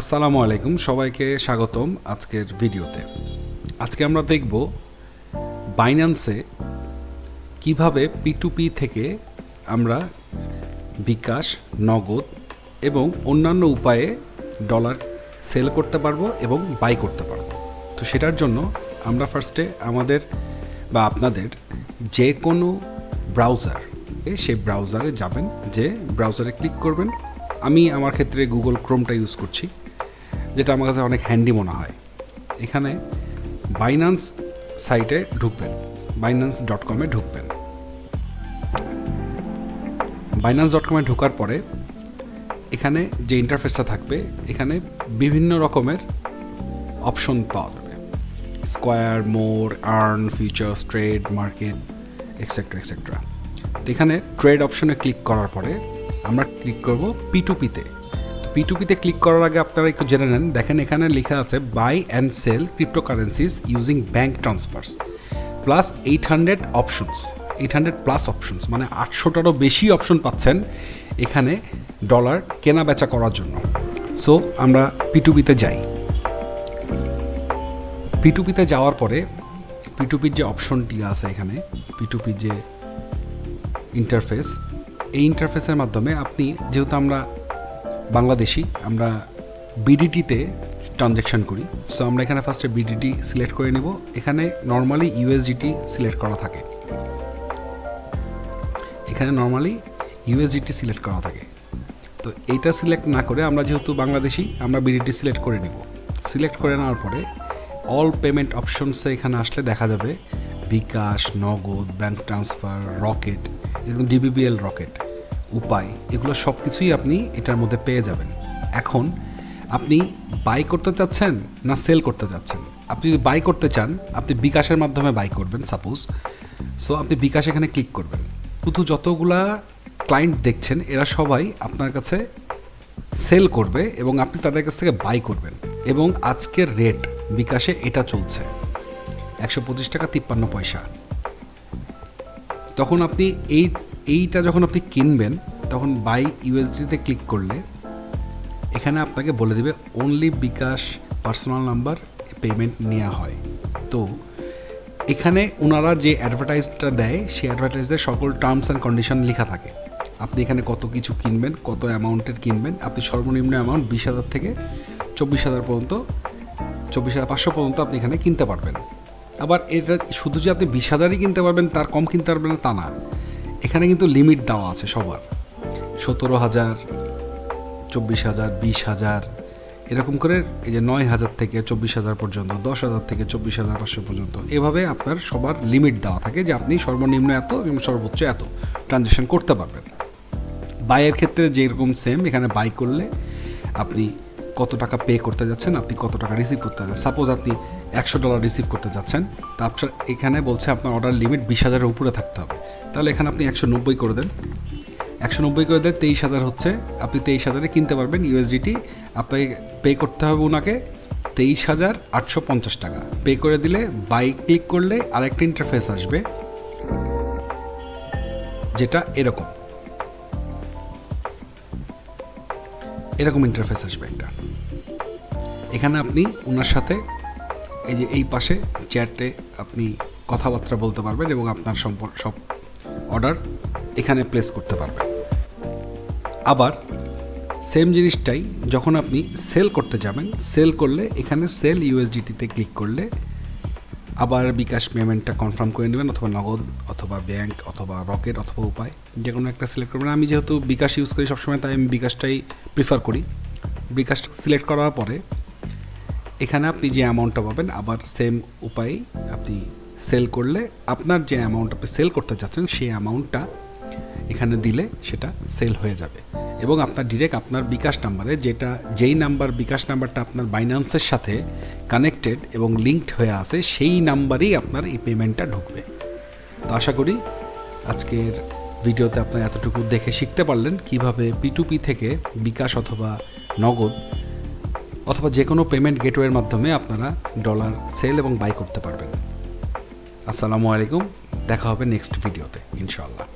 আসসালামু আলাইকুম, সবাইকে স্বাগতম আজকের ভিডিওতে। আজকে আমরা দেখব বাইন্যান্সে কীভাবে পিটুপি থেকে আমরা বিকাশ, নগদ এবং অন্যান্য উপায়ে ডলার সেল করতে পারব এবং বাই করতে পারব। তো সেটার জন্য আমরা ফার্স্টে আমাদের বা আপনাদের যে কোনো ব্রাউজার সেই ব্রাউজারে যাবেন, যে ব্রাউজারে ক্লিক করবেন। আমি আমার ক্ষেত্রে গুগল ক্রোমটা ইউজ করছি। যেটা আমার কাছে অনেক হ্যান্ডি মনে হয়। এখানে বাইন্যান্স সাইটে ঢুকবেন। বাইন্যান্স ডট কমে ঢুকবেন। বাইন্যান্স ডট কমে ঢোকার পরে এখানে যে ইন্টারফেসটা থাকবে, এখানে বিভিন্ন রকমের অপশন পাওয়া যাবে। Square more earn futures trade market etcetera etcetera তো এখানে ট্রেড অপশনে ক্লিক করার পরে আমরা ক্লিক করব পি টু পিতে পি টু ক্লিক করার আগে আপনারা একটু জেনে নেন। দেখেন এখানে লেখা আছে buy and sell cryptocurrencies using bank transfers plus eight hundred options eight hundred plus options মানে আটশোটারও বেশি অপশন পাচ্ছেন এখানে ডলার কেনা বেচা করার জন্য। সো আমরা পি টু যাই। পি টু যাওয়ার পরে পিটুপির যে অপশনটি আছে এখানে পিটুপির যে ইন্টারফেস এই ইন্টারফেসের মাধ্যমে আপনি যেহেতু আমরা বাংলাদেশি, আমরা বিডিটিতে ট্রানজ্যাকশন করি। সো আমরা এখানে ফার্স্টে বিডিটি সিলেক্ট করে নিব। এখানে নর্মালি ইউএসডিটি সিলেক্ট করা থাকে। এখানে নর্মালি ইউএসডিটি সিলেক্ট করা থাকে। তো এইটা সিলেক্ট না করে আমরা যেহেতু বাংলাদেশি, আমরা বিডিটি সিলেক্ট করে নিব। সিলেক্ট করে নেওয়ার পরে অল পেমেন্ট অপশনসে এখানে আসলে দেখা যাবে। BKash, Nagad bank transfer Rocket এরকম ডিবিবিএল রকেট উপায়, এগুলো সব কিছুই আপনি এটার মধ্যে পেয়ে যাবেন। এখন আপনি বাই করতে চাচ্ছেন না সেল করতে চাচ্ছেন? আপনি যদি বাই করতে চান, আপনি বিকাশের মাধ্যমে বাই করবেন সাপোজ সো আপনি বিকাশ এখানে ক্লিক করবেন। শুধু যতগুলা ক্লায়েন্ট দেখছেন, এরা সবাই আপনার কাছে সেল করবে এবং আপনি তাদের কাছ থেকে বাই করবেন। এবং আজকের রেট বিকাশে এটা চলছে। একশো পঁচিশ টাকা তিপ্পান্ন পয়সা। তখন আপনি এই এইটা যখন আপনি কিনবেন, তখন বাই ইউএসডিতে ক্লিক করলে এখানে আপনাকে বলে দেবে only bKash personal number payment নেওয়া হয়। তো এখানে ওনারা যে অ্যাডভার্টাইজটা দেয়, সেই অ্যাডভার্টাইজে সকল টার্মস অ্যান্ড কন্ডিশন লেখা থাকে। আপনি এখানে কত কিছু কিনবেন, কত অ্যামাউন্টের কিনবেন, আপনি সর্বনিম্ন অ্যামাউন্ট বিশ হাজার থেকে চব্বিশ হাজার পর্যন্ত, চব্বিশ হাজার পাঁচশো পর্যন্ত আপনি এখানে কিনতে পারবেন। আবার এটা শুধু যে আপনি বিশ হাজারই কিনতে পারবেন, তার কম কিনতে পারবেন তা না। এখানে কিন্তু লিমিট দেওয়া আছে সবার। সতেরো হাজার, চব্বিশ হাজার, বিশ হাজার, এরকম করে এই যে নয় হাজার থেকে চব্বিশ হাজার পর্যন্ত, দশ হাজার থেকে চব্বিশ হাজার পাঁচশো পর্যন্ত, এভাবে আপনার সবার লিমিট দেওয়া থাকে যে আপনি সর্বনিম্ন এত এবং সর্বোচ্চ এত ট্রানজ্যাকশন করতে পারবেন। বাইয়ের ক্ষেত্রে যেরকম সেম এখানে বাই করলে আপনি কত টাকা পে করতে যাচ্ছেন, আপনি কত টাকা রিসিভ করতে যাচ্ছেন। সাপোজ আপনি একশো ডলার রিসিভ করতে যাচ্ছেন, তা আপনার এখানে বলছে আপনার অর্ডার লিমিট বিশ হাজারের উপরে থাকতে হবে। তাহলে এখানে আপনি একশো নব্বই করে দেন। একশো নব্বই করে দেন, তেইশ হাজার হচ্ছে। আপনি তেইশ হাজারে কিনতে পারবেন ইউএসডিটি আপনাকে পে করতে হবে ওনাকে তেইশ হাজার আটশো পঞ্চাশ টাকা। পে করে দিলে বাই ক্লিক করলে আরেকটা ইন্টারফেস আসবে। যেটা এরকম। এরকম ইন্টারফেস আসবে একটা। এখানে আপনি ওনার সাথে এই যে এই পাশে চ্যাটে আপনি কথাবার্তা বলতে পারবেন এবং আপনার সম্পর্ক সব অর্ডার এখানে প্লেস করতে পারবেন। আবার সেম জিনিসটাই যখন আপনি সেল করতে যাবেন সেল করলে এখানে সেল ইউএসডিটিতে ক্লিক করলে আবার বিকাশ পেমেন্টটা কনফার্ম করে নেবেন অথবা নগদ, অথবা ব্যাংক অথবা রকেট অথবা উপায় যে কোনো একটা সিলেক্ট করবেন। আমি যেহেতু বিকাশ ইউজ করি সবসময়, তাই আমি বিকাশটাই প্রিফার করি। বিকাশ সিলেক্ট করার পরে এখানে আপনি যে অ্যামাউন্টটা পাবেন, আবার সেম উপায়ে আপনি সেল করলে আপনার যে অ্যামাউন্ট আপনি সেল করতে চাচ্ছেন সেই অ্যামাউন্টটা এখানে দিলে সেটা সেল হয়ে যাবে। এবং আপনার ডিরেক্ট আপনার বিকাশ নাম্বারে যেটা, যেই নাম্বার বিকাশ নাম্বারটা আপনার বাইন্যান্সের সাথে কানেক্টেড এবং লিঙ্কড হয়ে আছে, সেই নাম্বারেই আপনার এই পেমেন্টটা ঢুকবে। তো আশা করি আজকের ভিডিওতে আপনার এতটুকু দেখে শিখতে পারলেন কীভাবে পিটুপি থেকে বিকাশ অথবা নগদ অথবা যে কোনো পেমেন্ট গেটওয়ের মাধ্যমে আপনারা ডলার সেল এবং বাই করতে পারবেন। আসসালামু আলাইকুম দেখা হবে নেক্সট ভিডিওতে ইনশাআল্লাহ।